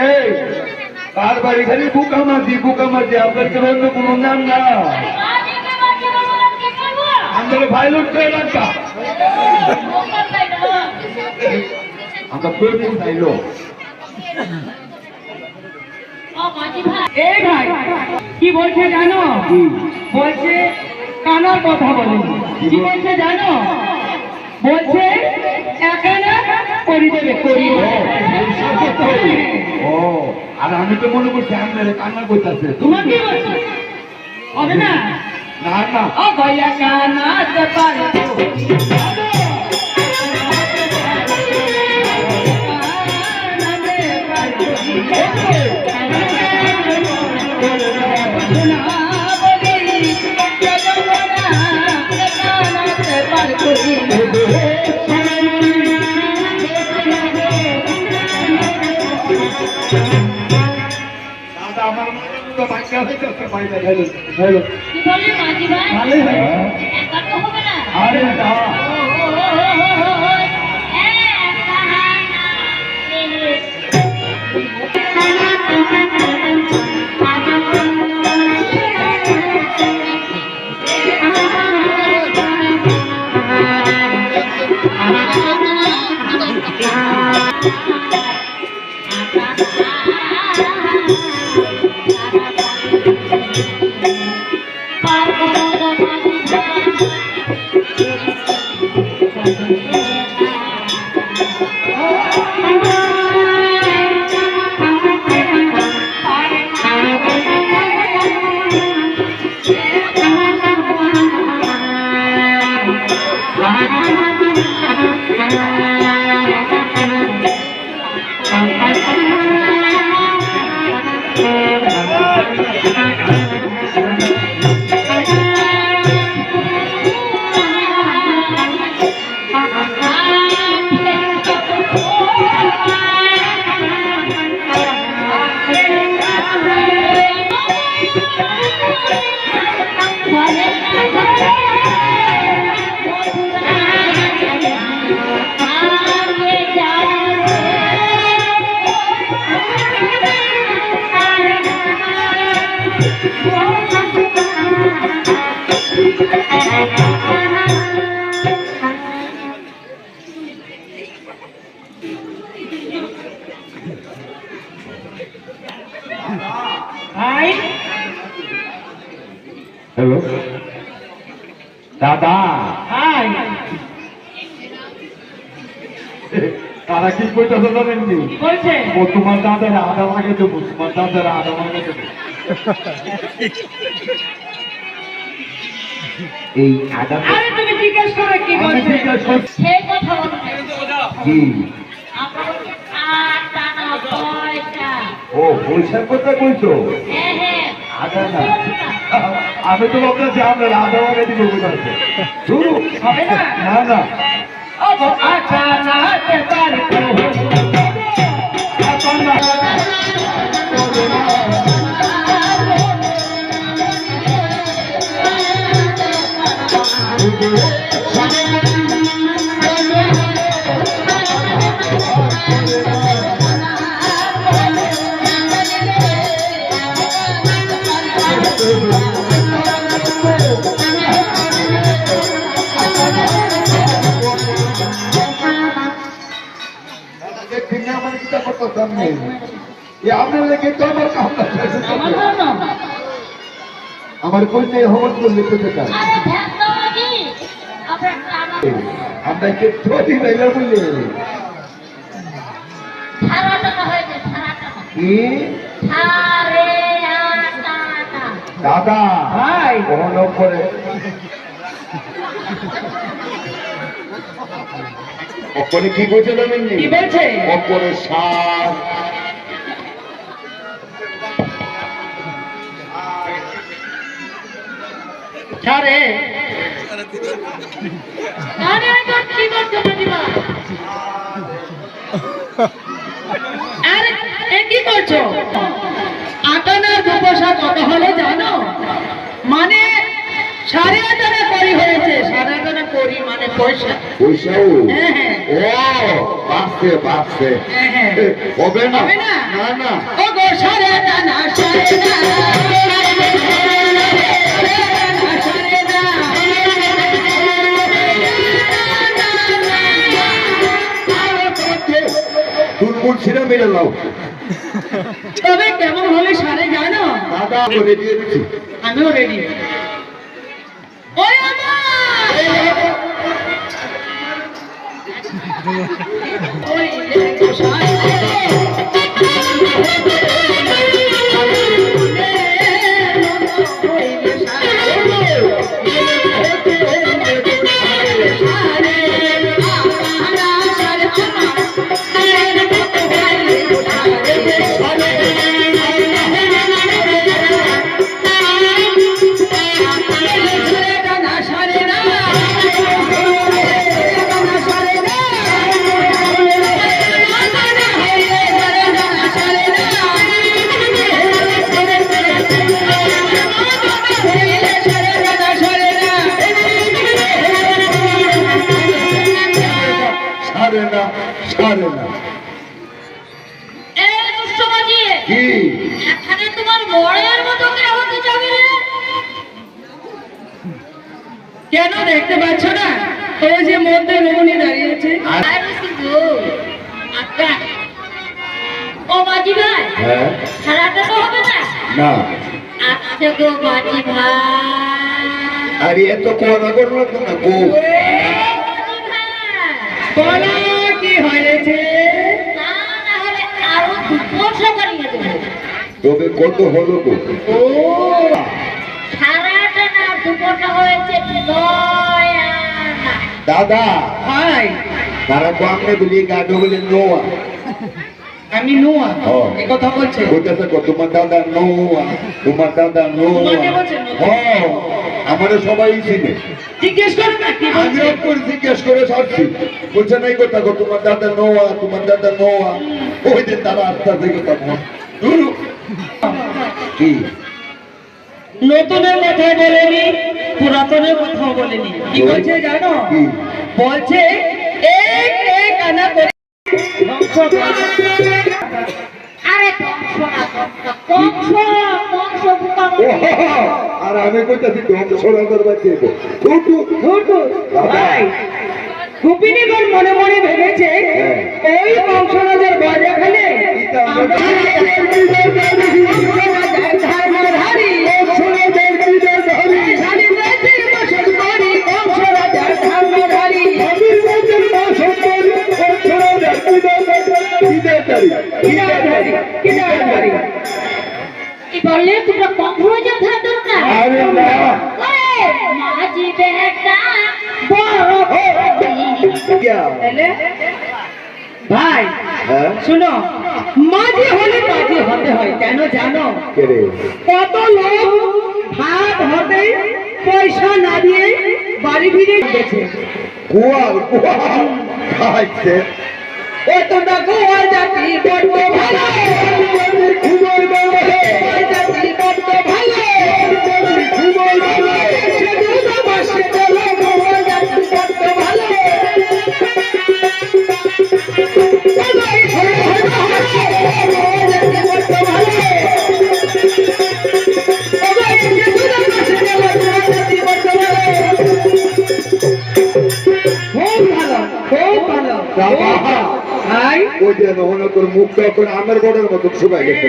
এই কার বাড়ি বুকামাজি বুকামাজি আপনার তো অন্য কোনো নাম না? আমাদের ভাইলুট করে রাখা আমরা প্রয়োজন চাইলো এই ভাই কি বলছে জানো? বলছে কানার কথা বলে। কি বলছে জানো? বলছে ও আর আমি তো মনে করছি আমার কান্না করতেছে। তোমার কি বলছো? হবে না? না না। ও কানাতে পারে। বাচ্চা হইতে পাইলে ভাইলো ভাইলো কি বললি মাঝি ভাই ভালোই হয় একা তো হবে না আরে না কি কইতেছে জানেন কি? বলছে? ও তোমার দাদার আধা ভাগে দেবো তোমার দাদার আধা ভাগে দেবো। এই আধা আরে তুমি জিজ্ঞেস করো কি বলছে? জিজ্ঞাসা সেই কথা বলতে টাকা পয়সা। ও পয়সার কথা কইছো হ্যাঁ হ্যাঁ। আধা না। আমি তো ভাবতেছি আপনার আধা ভাগে দিব না না। না ও গো কে ছোটি রইল বলে? সারা টাকা হয়েছে সারা টাকা কি? সারে টাকা দাদা ভাই কোন করে? অপরে কি কইছে জানেন অপরে সাত ছাড়ে। আরে কি করছ মাঝি আরে এ কি করছ? আটানার দুপয়সা কত হলে জানো? মানে সাড়ে আটানা করি হয়েছে সাড়ে আটানা করি মানে পয়সা। পয়সাও হ্যাঁ হ্যাঁ। ও হ্যাঁ, হ্যাঁ। হবে না? হবে না? না না। ও গো সাড়ে আটানা সাড়ে না ছিঁড়ে মেরে নাও। তবে কেমন হলে সারে জানো? দাদা আমি রেডি হচ্ছি আমিও রেডি ওই আমার! না সারে না। কি? এখানে তোমার বড়ের মতো কে হতে যাবে কেন দেখতে পাচ্ছ না? ওই যে মধ্যে রমণী দাঁড়িয়েছে আরে। ও মাঝি ভাই হ্যাঁ? সারাটা তো হবে না? না। আচ্ছা গো মাঝি ভাই। আরে এত করল না গো? বলো। দুশো করিয়ে দেবো তবে কত হলো সারাটা না হয়েছে দাদা! ভাই তারা তো আপনি বলি গাডো বলে নোয়া। আমি নোয়া? কথা বলছে? বলতেছে কো তোমার দাদা নোয়া তোমার দাদা নোয়া। সবাই চিনে। জিজ্ঞেস করো না কি আমি বলছে? জিজ্ঞেস করে ছাড়ছি। বলছে নাই কথা গো তোমার দাদা নোয়া তোমার দাদা নোয়া। ওই যে তারা আস্তে আস্তে কথা বল। কি? নতুনের কথা বলেনি পুরাতনের কথা বলেনি। কি বলছে জানো? বলছে এক এক আনা করে। আরে কংস না কংস কংস আর আমি কইতাছি ভাই গোপিনীগণ মনে মনে ভেবেছে ওই বংশরাজের বাজার খেলে আমরা মাঝি বেটা ভাই হ্যাঁ? শুনো মাঝি হলে মাঝি হতে হয় কেন জানো? কত লোক ভাত হতে পয়সা না দিয়ে বাড়ি ফিরে গেছে। ও তোমরা গোয়াল জাতি বড্ড ভালো। আমের বড়ের মতো শুকাই গেছে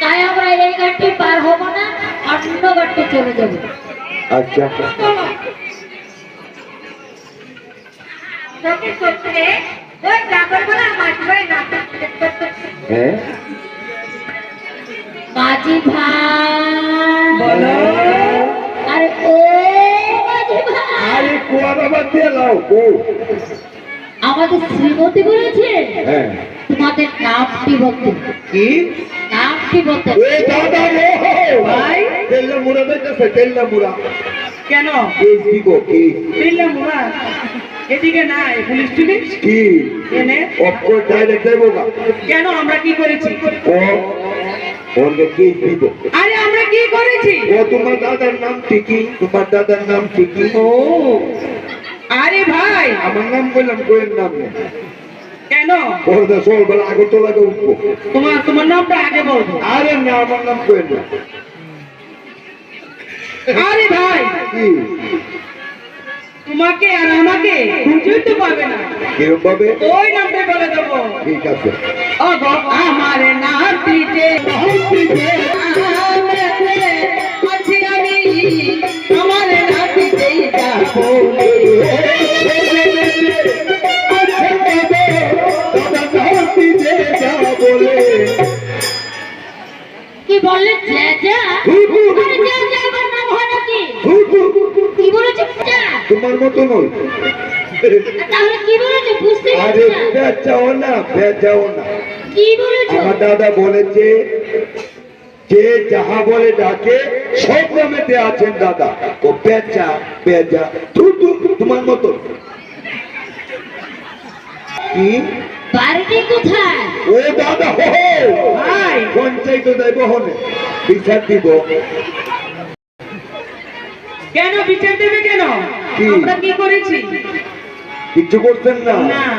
তাই আমরা এই গাড়ি পার হব না অন্য গাড়ি চলে যাব। আচ্ছা। ভাই হ্যাঁ? মাঝি ভাই। বলো। আরে ও মাঝি ভাই। আরে কুয়া বাবা দিয়ে লাও আমাদের শ্রীমতী বলেছে? হ্যাঁ। তোমাদের নামটি বলতে? কি? নামটি বলতে? এ দাদা রে ভাই। তেল্লা মুড়া দেখতেছে তেল্লা মুড়া কেন? এই কি গো কি? দিল্লা মুরা এদিকে নাই পুলিশ টুলিশ? কি? এনে? অফকোর্স ডাইরেক্ট দেবো না কেন আমরা কি করেছি? ও ওকে কি দিব? আরে আমরা কি করেছি? ও তোমার দাদার নাম ঠিকই তোমার দাদার নাম ঠিকই। ও আরে ভাই। আমার নাম বললাম কোয়ের নাম কেন? তো সকালবেলা আগরতলাকে উঠবো তোমার তোমার নামটা আগে বলব আরে না আমার নাম কোয়ের না আরে ভাই। তোমাকে আর আমাকে খুঁজেই পাবে না। কীরকম পাবে? ওই নামটা বলে দেবো। ঠিক আছে। ওগো আমার আছি আমি আমার নাতিতে যাব। তোমার মতো বুঝতে আরে বেচাও না বেচাও না। আমার দাদা বলেছে যে যাহা বলে ডাকে সব নামেতে আছেন দাদা। ও পেঁচা পেঁচা তু তু তোমার মতো কি? বাড়িটি কোথায়? ও দাদা হো ভাই। পঞ্চায়েত দেয় বহনে বিচার দিব। কেন বিচার দেবে কেন? আমরা কি করেছি? কিচ্ছু করছেন না।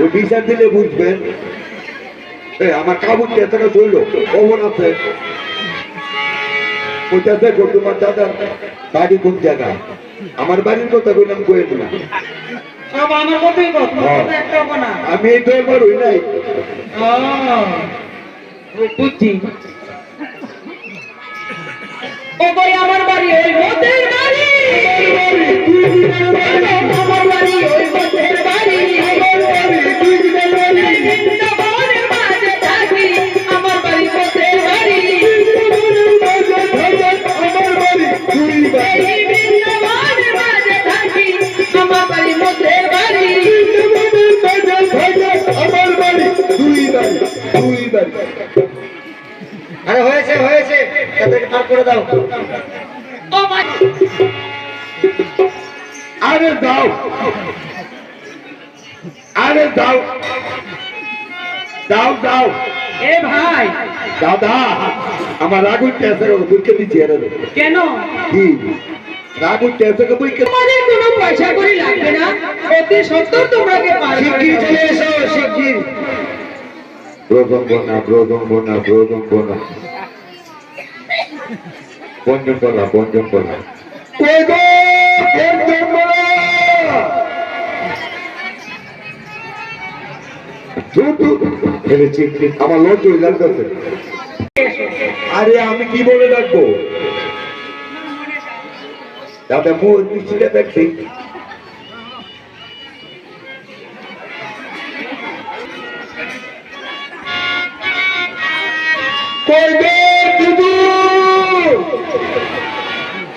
ওই বিচার দিলে বুঝবেন। আমার কাবুর চেতনা চলল কখন আছে। দেখো তোমার দাদার বাড়ি কোন জায়গা? আমার বাড়ির কথা বললাম না তোমার হ্যাঁ। আমি এই তো একবার হই নাই। বুঝছি ও ভাই আমার বাড়ি ওই মোদের বাড়ি। আরে হয়েছে হয়েছে। তাদেরকে পার করে দাও। দাদা আমার রাগুর টেসে বুঝতে দিচ্ছি এর কেন? কি? রাগুর টেসে বুঝতে তোমাদের কোনো পয়সা করি লাগবে না? অতি সত্তর শিগগির চলে এসো শিগগির। গো? পঞ্চম বলা ধুতু ফেলেছি আমার লজ্জ লাগতেছে আরে, আমি কি বলে ডাকবো? দাদা মুখ মিছিলে দেখছি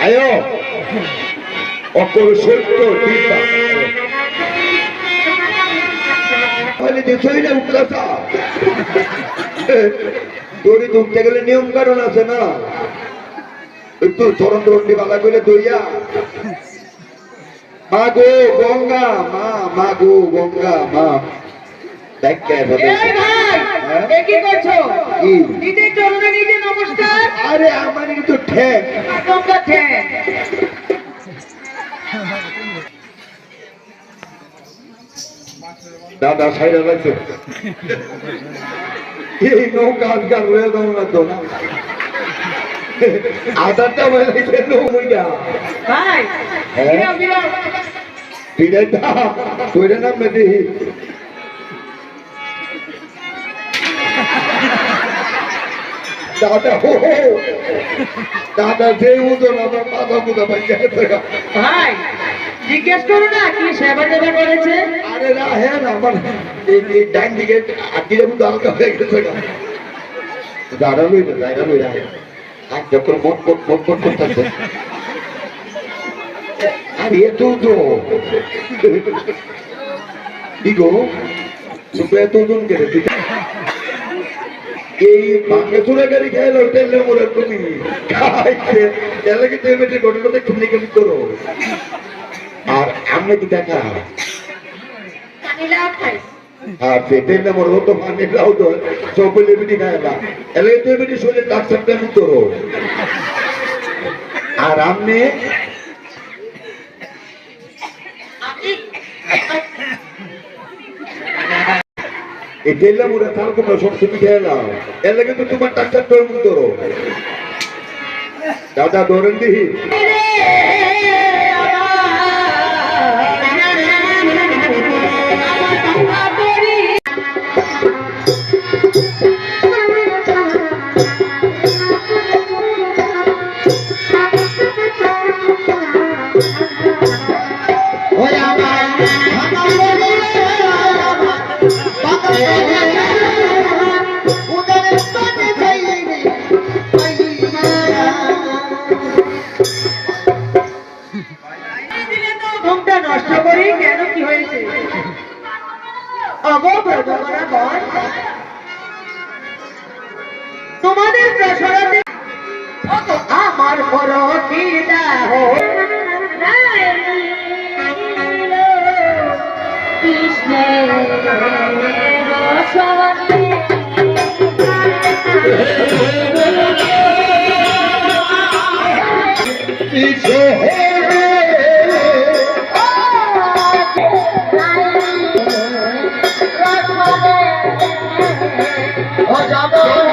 আয়ো! অকল সত্য টিপা দেশই না উঠলাসা দড়ি ধুকতে গেলে নিয়ম কারণ আছে না? একটু চরণ দণ্ডি বালা করে দইয়া। মা গো গঙ্গা মা মা গো গঙ্গা মা। নমস্কার। আরে আমার কিন্তু ঠেক তোমরা ঠেক দাদা সাইরা লাগছে এই নৌকা আজকাল রয়ে দাও না তো আধারটা নৌকা। হ্যাঁ? বিরাম বিরাম পিড়াইটা কইরে মেদি দাদা হো হো। দাদা যে উদর আমার মাথা মুদা গেছে ভাই জিজ্ঞেস করো না, কি সেবা টেবা করেছে? আরে না হ্যাঁ না, আমার এই এই ডাইন দিকে আটকিলে কিন্তু হালকা হয়ে গেছে। দাঁড়ালোই না দাঁড়ালোই না। আর যখন মন মন মন মন করতেছে। আরে এত তো কি গো? তুমি এত ওজন কেড়ে এই বাংলা গাড়ি খেয়ে হোটেলে মোড়ে তুমি। খাইছে। গেলে কি তুমি বেটে করো। আর আমরা কি দেখা পানি লাভ আর পেটে না মরব তো পানি লাও তো চপলে বিটি খায় না। এলে তো বিটি শরীরে ডাক্তারটা নিতো আর আমি আমি এই তার কোনো সব তুমি খেয়ে নাও। এর লাগে তো তোমার ডাক্তার তোর মুখ ধরো দাদা ধরেন দিহি Oh, Jabba!